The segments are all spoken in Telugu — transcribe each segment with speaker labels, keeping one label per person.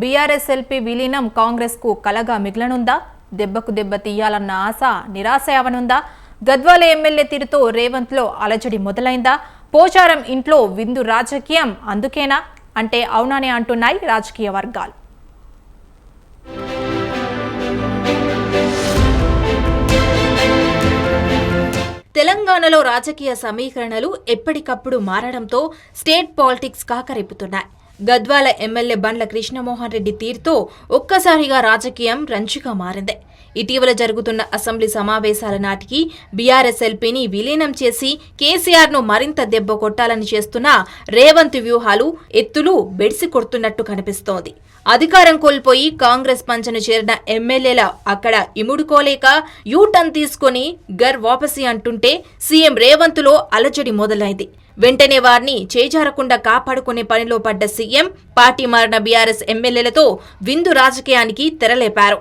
Speaker 1: బీఆర్ఎస్ ఎల్పీ విలీనం కాంగ్రెస్కు కలగా మిగలనుందా? దెబ్బకు దెబ్బ తీయాలన్న ఆశ నిరాశ అవనుందా గద్వాల ఎమ్మెల్యే తీరుతో రేవంత్లో అలజడి మొదలైందా? పోచారం ఇంట్లో విందు రాజకీయం అందుకేనా? అంటే అవుననే అంటున్నాయి రాజకీయ వర్గాలు.
Speaker 2: తెలంగాణలో రాజకీయ సమీకరణలు ఎప్పటికప్పుడు మారడంతో స్టేట్ పాలిటిక్స్ కాకరేపుతున్నాయి. గద్వాల ఎమ్మెల్యే బండ్ల కృష్ణమోహన్ రెడ్డి తీరుతో ఒక్కసారిగా రాజకీయం రంచుగా మారింది. ఇటీవల జరుగుతున్న అసెంబ్లీ సమావేశాల నాటికి బీఆర్ఎస్ ఎల్పీని విలీనం చేసి కేసీఆర్ను మరింత దెబ్బ కొట్టాలని చేస్తున్న రేవంత్ వ్యూహాలు ఎత్తులు బెడిసి కొడుతున్నట్టు కనిపిస్తోంది. అధికారం కోల్పోయి కాంగ్రెస్ పంచను చేరిన ఎమ్మెల్యేల అక్కడ ఇముడుకోలేక యూటర్న్ తీసుకొని గర్ వాపసి అంటుంటే సీఎం రేవంత్లో అలజడి మొదలైంది. వెంటనే వారిని చేజారకుండా కాపాడుకునే పనిలో పడ్డ సీఎం పార్టీ మారిన బీఆర్ఎస్ ఎమ్మెల్యేలతో విందు రాజకీయానికి తెరలేపారు.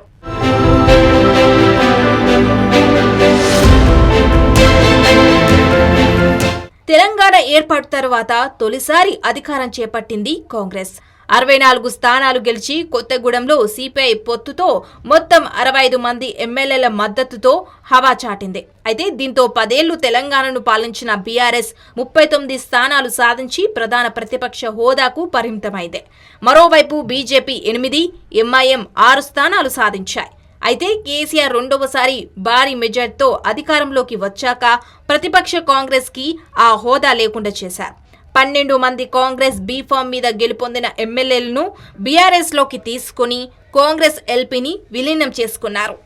Speaker 2: తెలంగాణ ఏర్పాటు తర్వాత తొలిసారి అధికారం చేపట్టింది కాంగ్రెస్. అరవై నాలుగు స్థానాలు గెలిచి కొత్తగూడెంలో సిపిఐ పొత్తుతో మొత్తం అరవై ఐదు మంది ఎమ్మెల్యేల మద్దతుతో హవా చాటింది. అయితే దీంతో పదేళ్ళు తెలంగాణను పాలించిన బీఆర్ఎస్ ముప్పై తొమ్మిది స్థానాలు సాధించి ప్రధాన ప్రతిపక్ష హోదాకు పరిమితమైంది. మరోవైపు బీజేపీ ఎనిమిది ఎంఐఎం ఆరు స్థానాలు సాధించాయి. అయితే కేసీఆర్ రెండవసారి భారీ మెజార్టీతో అధికారంలోకి వచ్చాక ప్రతిపక్ష కాంగ్రెస్కి ఆ హోదా లేకుండా చేశారు. పన్నెండు మంది కాంగ్రెస్ బీఫామ్ మీద గెలుపొందిన ఎమ్మెల్యేలను బీఆర్ఎస్లోకి తీసుకుని కాంగ్రెస్ ఎల్పీని విలీనం చేసుకున్నారు.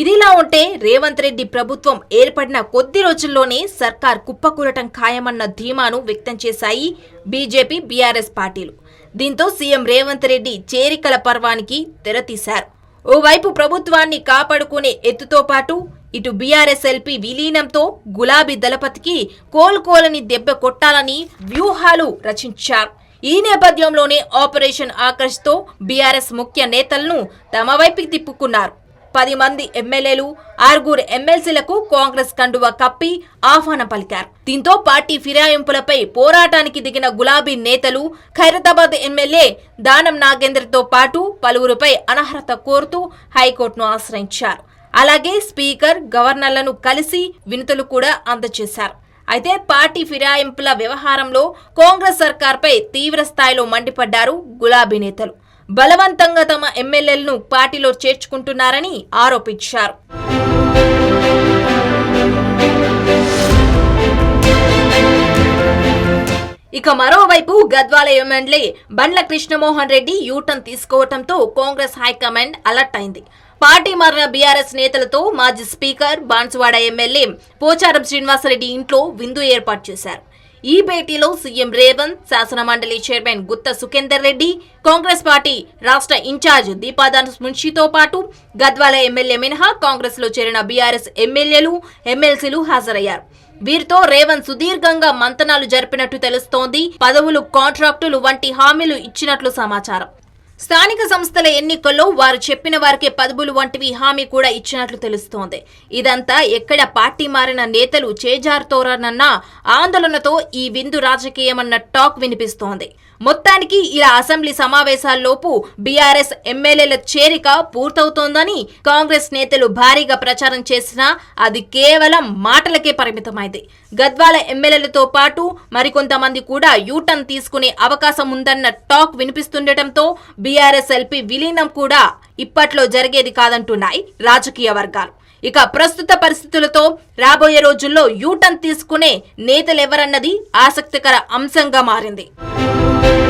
Speaker 2: ఇదిలా ఉంటే రేవంత్ రెడ్డి ప్రభుత్వం ఏర్పడిన కొద్ది రోజుల్లోనే సర్కార్ కుప్పకూలటం ఖాయమన్న ధీమాను వ్యక్తం చేశాయి బీజేపీ బీఆర్ఎస్ పార్టీలు. దీంతో సీఎం రేవంత్ రెడ్డి చేరికల పర్వానికి తెరతీశారు. ఓవైపు ప్రభుత్వాన్ని కాపాడుకునే ఎత్తుతో పాటు ఇటు బీఆర్ఎస్ ఎల్పీ విలీనంతో గులాబీ దళపతికి కోలుకోలని దెబ్బ కొట్టాలని వ్యూహాలు రచించారు. ఈ నేపథ్యంలోనే ఆపరేషన్ ఆకర్ష్తో బీఆర్ఎస్ ముఖ్య నేతలను తమ వైపుకి తిప్పుకున్నారు. పది మంది ఎమ్మెల్యేలు ఆరుగురు ఎమ్మెల్సీలకు కాంగ్రెస్ కండువ కప్పి ఆహ్వానం పలికారు. దీంతో పార్టీ ఫిరాయింపులపై పోరాటానికి దిగిన గులాబీ నేతలు ఖైరతాబాద్ ఎమ్మెల్యే దానం నాగేంద్రతో పాటు పలువురుపై అనర్హత కోరుతూ హైకోర్టును ఆశ్రయించారు. అలాగే స్పీకర్ గవర్నర్లను కలిసి వినతులు కూడా అందజేశారు. అయితే పార్టీ ఫిరాయింపుల వ్యవహారంలో కాంగ్రెస్ సర్కార్పై తీవ్ర స్థాయిలో మండిపడ్డారు గులాబీ నేతలు. బలవంతంగా తమ ఎమ్మెల్యేలను పార్టీలో చేర్చుకుంటున్నారని ఆరోపించారు. ఇక మరోవైపు గద్వాల ఎమ్మెల్యే బండ్ల కృష్ణమోహన్ రెడ్డి యూటర్న్ తీసుకోవడంతో కాంగ్రెస్ హైకమాండ్ అలర్ట్ అయింది. పార్టీ మారిన బీఆర్ఎస్ నేతలతో మాజీ స్పీకర్ బాన్సువాడ ఎమ్మెల్యే పోచారం శ్రీనివాసరెడ్డి ఇంట్లో విందు ఏర్పాటు చేశారు. ఈ భేటీలో సీఎం రేవంత్ శాసనమండలి చైర్మన్ గుత్త సుఖేందర్ రెడ్డి కాంగ్రెస్ పార్టీ రాష్ట్ర ఇన్ఛార్జ్ దీపాదాస్ మున్షితో పాటు గద్వాల ఎమ్మెల్యే మినహా కాంగ్రెస్లో చేరిన బీఆర్ఎస్ ఎమ్మెల్యేలు ఎమ్మెల్సీలు హాజరయ్యారు. వీరితో రేవంత్ సుదీర్ఘంగా మంతనాలు జరిపినట్టు తెలుస్తోంది. పదవులు కాంట్రాక్టులు వంటి హామీలు ఇచ్చినట్లు సమాచారం. స్థానిక సంస్థల ఎన్నికల్లో వారు చెప్పిన వారికే పదవులు వంటివి హామీ కూడా ఇచ్చినట్లు తెలుస్తోంది. ఇదంతా ఎక్కడ పార్టీ మారిన నేతలు చేజారుతోరనన్న ఆందోళనతో ఈ విందు రాజకీయమన్న టాక్ వినిపిస్తోంది. మొత్తానికి ఇలా అసెంబ్లీ సమావేశాల్లోపు బీఆర్ఎస్ ఎమ్మెల్యేల చేరిక పూర్తవుతోందని కాంగ్రెస్ నేతలు భారీగా ప్రచారం చేసినా అది కేవలం మాటలకే పరిమితమైంది. గద్వాల ఎమ్మెల్యేలతో పాటు మరికొంతమంది కూడా యూటర్న్ తీసుకునే అవకాశం ఉందన్న టాక్ వినిపిస్తుండటంతో బీఆర్ఎస్ ఎల్పీ విలీనం కూడా ఇప్పట్లో జరిగేది కాదంటున్నాయి రాజకీయ వర్గాలు. ఇక ప్రస్తుత పరిస్థితులతో రాబోయే రోజుల్లో యూటర్న్ తీసుకునే నేతలెవరన్నది ఆసక్తికర అంశంగా మారింది. Música